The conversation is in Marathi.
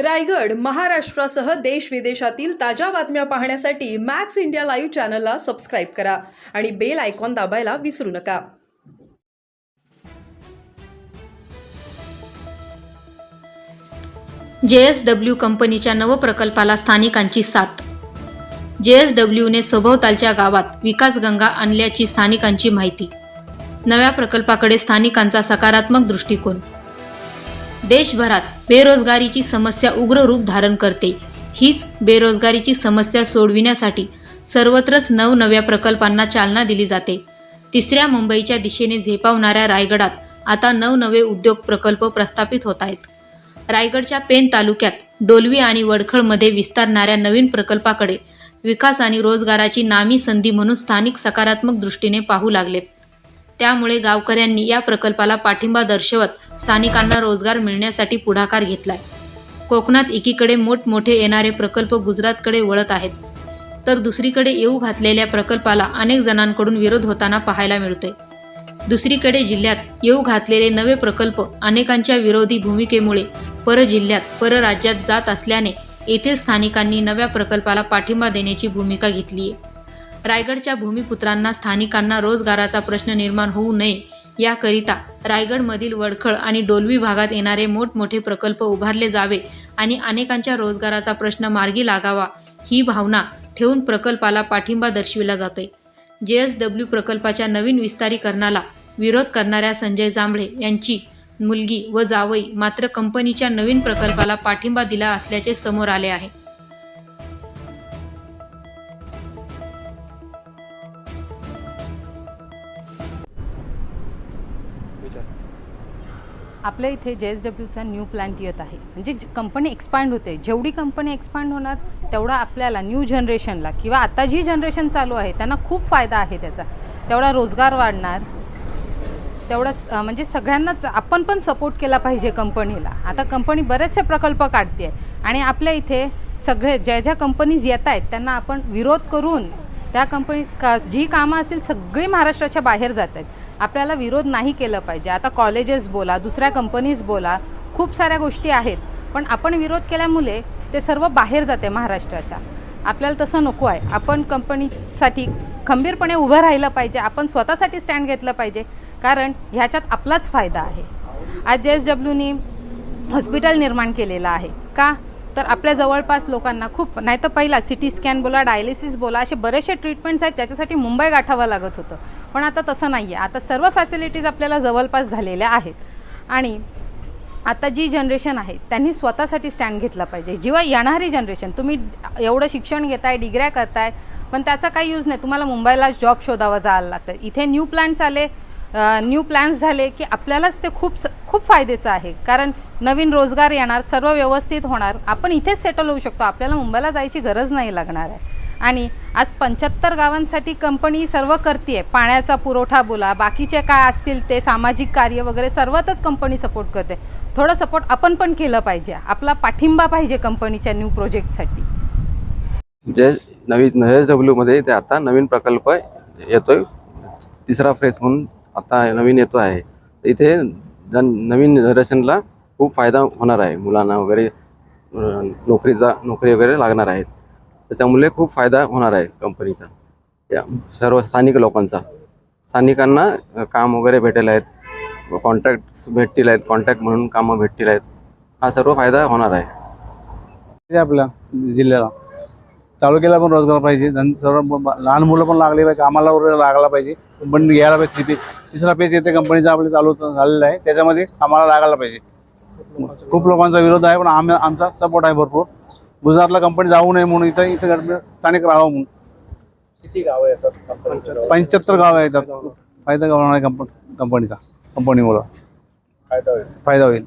रायगड महाराष्ट्रासह देश विदेशातील ताज्या बातम्या पाहण्यासाठी मॅक्स इंडिया लाईव्ह चॅनलला सबस्क्राईब करा आणि बेल आयकॉन दाबायला विसरू नका. जेएसडब्ल्यू कंपनीच्या नवप्रकल्पाला स्थानिकांची साथ. जेएसडब्ल्यूने सभोवतालच्या गावात विकास गंगा आणल्याची स्थानिकांची माहिती. नव्या प्रकल्पाकडे स्थानिकांचा सकारात्मक दृष्टिकोन. देशभरात बेरोजगारीची समस्या उग्र रूप धारण करते. हीच बेरोजगारीची समस्या सोडविण्यासाठी सर्वत्रच नवनव्या प्रकल्पांना चालना दिली जाते. तिसऱ्या मुंबईच्या दिशेने झेपावणाऱ्या रायगडात आता नवनवे उद्योग प्रकल्प प्रस्थापित होत आहेत. रायगडच्या पेन तालुक्यात डोलवी आणि वडखळमध्ये विस्तारणाऱ्या नवीन प्रकल्पाकडे विकास आणि रोजगाराची नामी संधी म्हणून स्थानिक सकारात्मक दृष्टीने पाहू लागलेत. त्यामुळे गावकऱ्यांनी या प्रकल्पाला पाठिंबा दर्शवत स्थानिकांना रोजगार मिळण्यासाठी पुढाकार घेतलाय. कोकणात एकीकडे मोठमोठे येणारे प्रकल्प गुजरातकडे वळत आहेत. तर दुसरीकडे येऊ घातलेल्या प्रकल्पाला अनेक जणांकडून विरोध होताना पाहायला मिळतोय. दुसरीकडे जिल्ह्यात येऊ घातलेले नवे प्रकल्प अनेकांच्या विरोधी भूमिकेमुळे परजिल्ह्यात परराज्यात जात असल्याने येथील स्थानिकांनी नव्या प्रकल्पाला पाठिंबा देण्याची भूमिका घेतली आहे रायगडच्या भूमिपुत्रांना स्थानिकांना रोजगाराचा प्रश्न निर्माण होऊ नये याकरिता रायगडमधील वडखळ आणि डोलवी भागात येणारे मोठमोठे प्रकल्प उभारले जावे आणि अनेकांच्या रोजगाराचा प्रश्न मार्गी लागावा ही भावना ठेवून प्रकल्पाला पाठिंबा दर्शविला जातोय. डब्ल्यू प्रकल्पाच्या नवीन विस्तारीकरणाला विरोध करणाऱ्या संजय जांभळे यांची मुलगी व जावई मात्र कंपनीच्या नवीन प्रकल्पाला पाठिंबा दिला असल्याचे समोर आले आहे. आपल्या इथे जे एस डब्ल्यूचा न्यू प्लांट येत आहे. म्हणजे कंपनी एक्सपांड होते जेवढी कंपनी एक्सपांड होणार तेवढा आपल्याला न्यू जनरेशनला किंवा आता जी जनरेशन चालू आहे त्यांना खूप फायदा आहे त्याचा. तेवढा रोजगार वाढणार. तेवढंच म्हणजे सगळ्यांनाच आपण पण सपोर्ट केला पाहिजे कंपनीला आता कंपनी बरेचसे प्रकल्प काढते आहे आणि आपल्या इथे सगळे ज्या ज्या कंपनीज येत आहेत त्यांना आपण विरोध करून त्या कंपनी का जी कामं असतील सगळी महाराष्ट्राच्या बाहेर जात आहेत. आपल्याला विरोध नाही केलं पाहिजे. आता कॉलेजेस बोला दुसऱ्या कंपनीज बोला खूप साऱ्या गोष्टी आहेत. पण आपण विरोध केल्यामुळे ते सर्व बाहेर जाते महाराष्ट्राच्या. आपल्याला तसं नको आहे. आपण कंपनीसाठी खंबीरपणे उभं राहिलं पाहिजे. आपण स्वतःसाठी स्टँड घेतलं पाहिजे. कारण ह्याच्यात आपलाच फायदा आहे. आज जे एस डब्ल्यूनी हॉस्पिटल निर्माण केलेलं आहे. का? तर आपल्या जवळपास लोकांना खूप नाही तर पहिला सी टी स्कॅन बोला डायलिसिस बोला असे बरेचसे ट्रीटमेंट्स आहेत ज्याच्यासाठी मुंबई गाठावं लागत होतं. पण आता तसं नाही आहे आता सर्व फॅसिलिटीज आपल्याला जवळपास झालेल्या आहेत. आणि आता जी जनरेशन आहे त्यांनी स्वतःसाठी स्टँड घेतला पाहिजे. जेव्हा येणारी जनरेशन तुम्ही एवढं शिक्षण घेताय डिग्र्या करताय पण त्याचा काही यूज नाही. तुम्हाला मुंबईला जॉब शोधावं जायला लागतं. इथे न्यू प्लॅन्स आले न्यू प्लॅन्स झाले की आपल्यालाच ते खूप खूप फायद्याचं आहे. कारण नवीन रोजगार येणार सर्व व्यवस्थित होणार. आपण इथेच सेटल होऊ शकतो. आपल्याला मुंबईला जायची गरज नाही लागणार आहे. आणि आज पंच्याहत्तर गावांसाठी कंपनी सर्व करते आहे पाण्याचा पुरवठा बोला बाकीचे काय असतील ते सामाजिक कार्य वगैरे सर्वातच कंपनी सपोर्ट करते. थोडं सपोर्ट आपण पण केलं पाहिजे. आपला पाठिंबा पाहिजे कंपनीच्या न्यू प्रोजेक्टसाठी जे नवीन एस डब्ल्यूमध्ये ते आता नवीन प्रकल्प येतोय. तिसरा फ्रेस म्हणून आता नवीन येतो आहे. इथे जन नवीन जनरेशनला खूप फायदा होणार आहे. मुलांना वगैरे नोकरीचा नोकरी वगैरे लागणार आहेत. त्याच्यामुळे खूप फायदा होणार आहे कंपनीचा. या सर्व स्थानिक लोकांचा. स्थानिकांना काम वगैरे भेटेल आहेत. कॉन्ट्रॅक्ट भेटतील आहेत. कॉन्ट्रॅक्ट म्हणून कामं भेटतील आहेत. हा सर्व फायदा होणार आहे. आपल्या जिल्ह्याला. तालुक्याला पण रोजगार पाहिजे. सर्व लहान मुलं पण लागले पाहिजे. कामाला वगैरे लागला पाहिजे. पण घ्यायला पाहिजे तिथे तिसरा पेज येते कंपनीचा आपल्या चालू झालेला आहे. त्याच्यामध्ये कामाला लागायला पाहिजे. खूप लोकांचा विरोध आहे पण आम्ही आमचा सपोर्ट आहे भरपूर. गुजरातला कंपनी जाऊ नये म्हणून इथं इथं स्थानिक राहावं म्हणून. किती गावं येतात पंच्याहत्तर गावं येतात. फायदा होणार आहे कंपनी कंपनीचा कंपनीमुळं फायदा होईल. फायदा होईल.